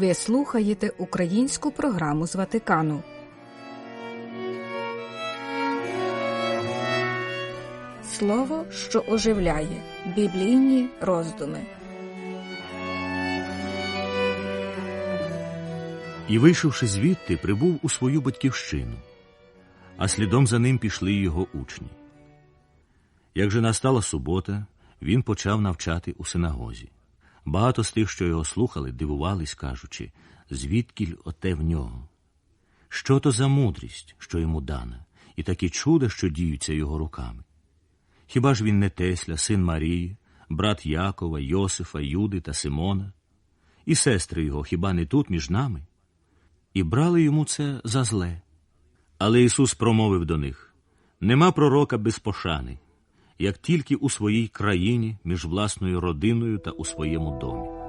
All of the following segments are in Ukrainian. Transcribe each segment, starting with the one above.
Ви слухаєте українську програму з Ватикану. Слово, що оживляє біблійні роздуми. І, вийшовши звідти, прибув у свою батьківщину, а слідом за ним пішли його учні. Як же настала субота, він почав навчати у синагозі. Багато з тих, що його слухали, дивувались, кажучи, звідкіль оте в нього? Що то за мудрість, що йому дана, і такі чуда, що діються його руками? Хіба ж він не Тесля, син Марії, брат Якова, Йосифа, Юди та Симона? І сестри його хіба не тут між нами? І брали йому це за зле. Але Ісус промовив до них нема пророка без пошани, як тільки у своїй країні, між власною родиною та у своєму домі.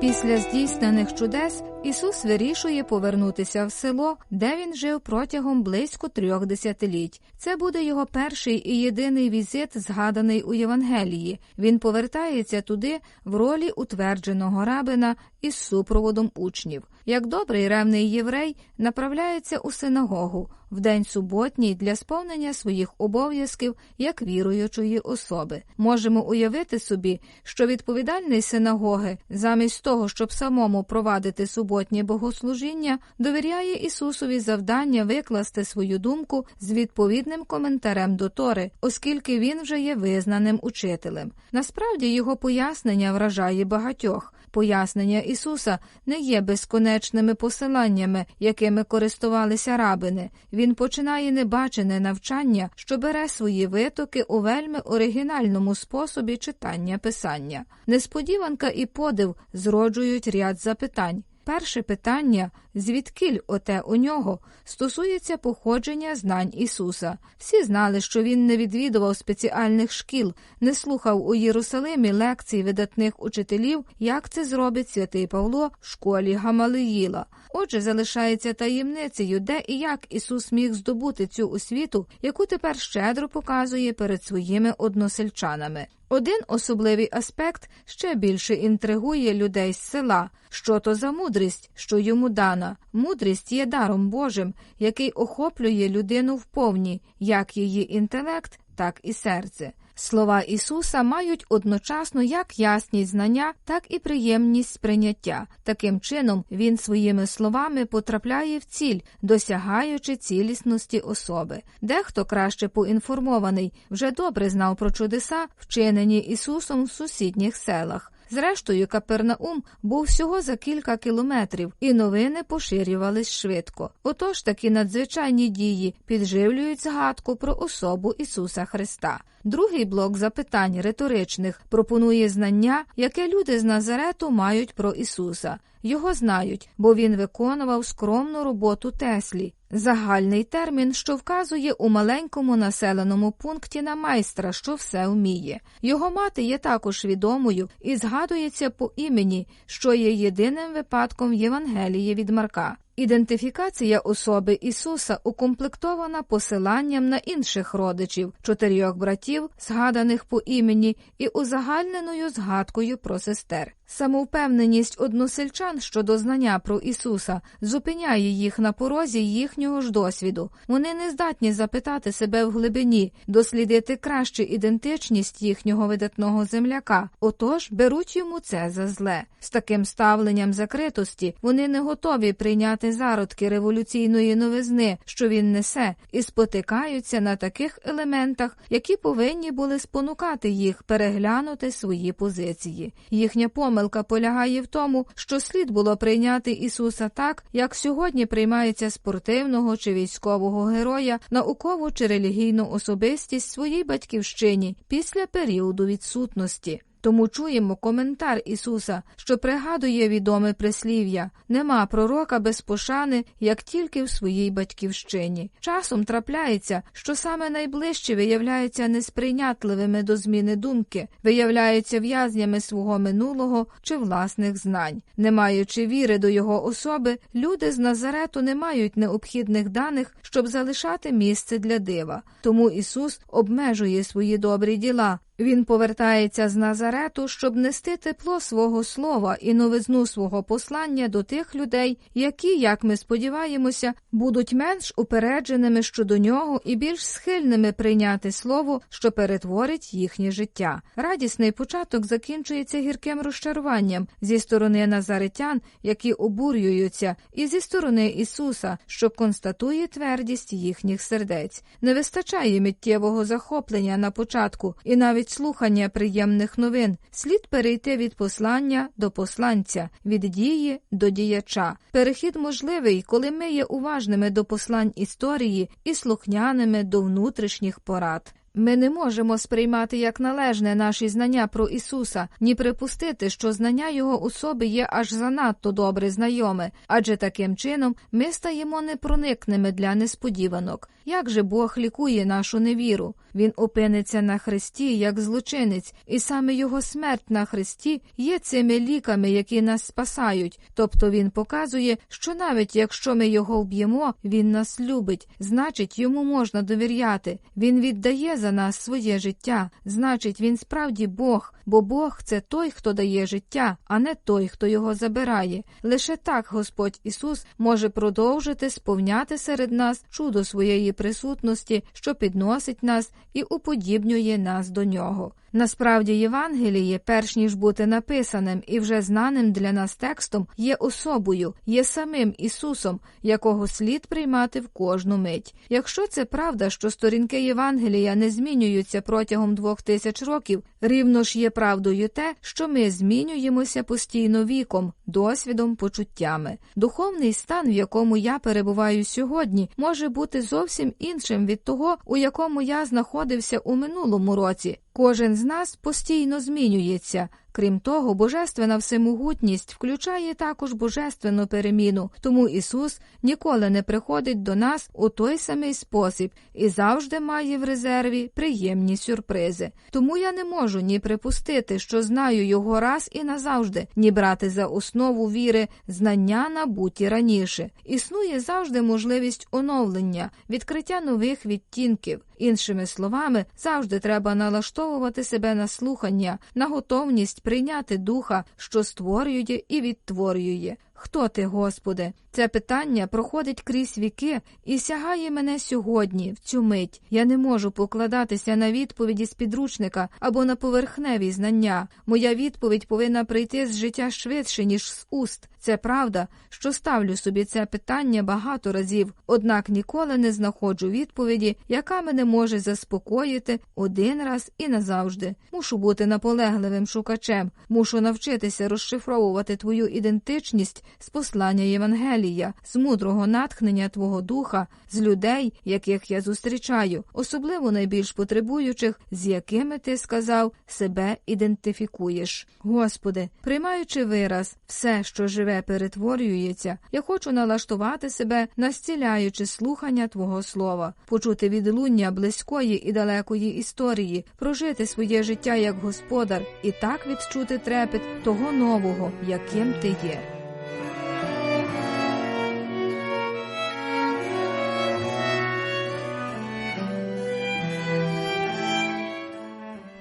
Після здійснених чудес Ісус вирішує повернутися в село, де він жив протягом близько трьох десятиліть. Це буде його перший і єдиний візит, згаданий у Євангелії. Він повертається туди в ролі утвердженого рабина із супроводом учнів. Як добрий ревний єврей направляється у синагогу в день суботній для сповнення своїх обов'язків як віруючої особи. Можемо уявити собі, що відповідальний синагоги, замість того, щоб самому провадити суботнє богослужіння, довіряє Ісусові завдання викласти свою думку з відповідним коментарем до Тори, оскільки він вже є визнаним учителем. Насправді його пояснення вражає багатьох. Пояснення Ісуса не є безконечними посиланнями, якими користувалися рабини. Він починає небачене навчання, що бере свої витоки у вельми оригінальному способі читання писання. Несподіванка і подив зроджують ряд запитань. Перше питання, звідкіль оте у нього, стосується походження знань Ісуса. Всі знали, що він не відвідував спеціальних шкіл, не слухав у Єрусалимі лекцій видатних учителів, як це зробить святий Павло в школі Гамалиїла. Отже, залишається таємницею, де і як Ісус міг здобути цю освіту, яку тепер щедро показує перед своїми односельчанами. Один особливий аспект ще більше інтригує людей з села. Що то за мудрість, що йому дана? Мудрість є даром Божим, який охоплює людину вповні, як її інтелект, так і серце. Слова Ісуса мають одночасно як ясність знання, так і приємність сприйняття. Таким чином, Він своїми словами потрапляє в ціль, досягаючи цілісності особи. Дехто краще поінформований, вже добре знав про чудеса, вчинені Ісусом в сусідніх селах. Зрештою, Капернаум був всього за кілька кілометрів, і новини поширювались швидко. Отож такі надзвичайні дії підживлюють згадку про особу Ісуса Христа. Другий блок запитань риторичних пропонує знання, яке люди з Назарету мають про Ісуса. Його знають, бо він виконував скромну роботу Теслі. Загальний термін, що вказує у маленькому населеному пункті на майстра, що все вміє. Його мати є також відомою і згадується по імені, що є єдиним випадком Євангелії від Марка. Ідентифікація особи Ісуса укомплектована посиланням на інших родичів, чотирьох братів, згаданих по імені, і узагальненою згадкою про сестер. Самовпевненість односельчан щодо знання про Ісуса зупиняє їх на порозі їхнього ж досвіду. Вони не здатні запитати себе в глибині, дослідити краще ідентичність їхнього видатного земляка, отож беруть йому це за зле. З таким ставленням закритості вони не готові прийняти зародки революційної новизни, що він несе, і спотикаються на таких елементах, які повинні були спонукати їх переглянути свої позиції. Їхня помилка полягає в тому, що слід було прийняти Ісуса так, як сьогодні приймається спортивного чи військового героя, наукову чи релігійну особистість своїй батьківщині після періоду відсутності. Тому чуємо коментар Ісуса, що пригадує відоме прислів'я нема пророка без пошани, як тільки в своїй батьківщині. Часом трапляється, що саме найближче виявляються несприйнятливими до зміни думки, виявляються в'язнями свого минулого чи власних знань. Не маючи віри до його особи, люди з Назарету не мають необхідних даних, щоб залишати місце для дива. Тому Ісус обмежує свої добрі діла, Він повертається з Назарету, щоб нести тепло свого слова і новизну свого послання до тих людей, які, як ми сподіваємося, будуть менш упередженими щодо нього і більш схильними прийняти слово, що перетворить їхнє життя. Радісний початок закінчується гірким розчаруванням зі сторони назаретян, які обурюються, і зі сторони Ісуса, що констатує твердість їхніх сердець. Не вистачає миттєвого захоплення на початку і навіть слухання приємних новин. Слід перейти від послання до посланця, від дії до діяча. Перехід можливий, коли ми є уважними до послань історії і слухняними до внутрішніх порад. Ми не можемо сприймати як належне наші знання про Ісуса, ні припустити, що знання Його особи є аж занадто добре знайоме, адже таким чином ми стаємо непроникними для несподіванок. Як же Бог лікує нашу невіру? Він опиниться на хресті як злочинець, і саме його смерть на хресті є цими ліками, які нас спасають. Тобто він показує, що навіть якщо ми його вб'ємо, він нас любить, значить, йому можна довіряти. Він віддає за нас своє життя, значить, він справді Бог, бо Бог це той, хто дає життя, а не той, хто його забирає. Лише так Господь Ісус може продовжити сповняти серед нас чудо своєї присутності, що підносить нас і уподібнює нас до нього. Насправді, Євангеліє, перш ніж бути написаним і вже знаним для нас текстом, є особою, є самим Ісусом, якого слід приймати в кожну мить. Якщо це правда, що сторінки Євангелія не змінюються протягом двох тисяч років, рівно ж є правдою те, що ми змінюємося постійно віком, досвідом, почуттями. Духовний стан, в якому я перебуваю сьогодні, може бути зовсім іншим від того, у якому я знаходився у минулому році. Кожен з нас постійно змінюється. Крім того, божественна всемогутність включає також божественну переміну, тому Ісус ніколи не приходить до нас у той самий спосіб і завжди має в резерві приємні сюрпризи. Тому я не можу ні припустити, що знаю його раз і назавжди, ні брати за основу віри знання набуті раніше. Існує завжди можливість оновлення, відкриття нових відтінків. Іншими словами, завжди треба налаштовувати себе на слухання, на готовність прийняти духа, що створює і відтворює. Хто ти, Господи? Це питання проходить крізь віки і сягає мене сьогодні, в цю мить. Я не можу покладатися на відповіді з підручника або на поверхневі знання. Моя відповідь повинна прийти з життя швидше, ніж з уст. Це правда, що ставлю собі це питання багато разів, однак ніколи не знаходжу відповіді, яка мене може заспокоїти один раз і назавжди. Мушу бути наполегливим шукачем, мушу навчитися розшифровувати твою ідентичність з послання Євангелія, з мудрого натхнення Твого духа, з людей, яких я зустрічаю, особливо найбільш потребуючих, з якими ти сказав, себе ідентифікуєш. Господи, приймаючи вираз, все, що живе, перетворюється, я хочу налаштувати себе, настіляючи слухання Твого слова, почути відлуння близької і далекої історії, прожити своє життя як господар і так відчути трепет того нового, яким ти є.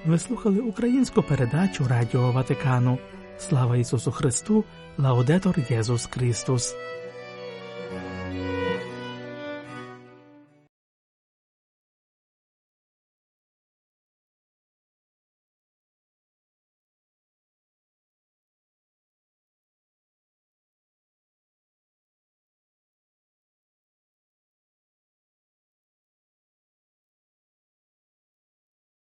Ви слухали українську передачу Радіо Ватикану. Слава Ісусу Христу! Лаудетор Єсус Христос!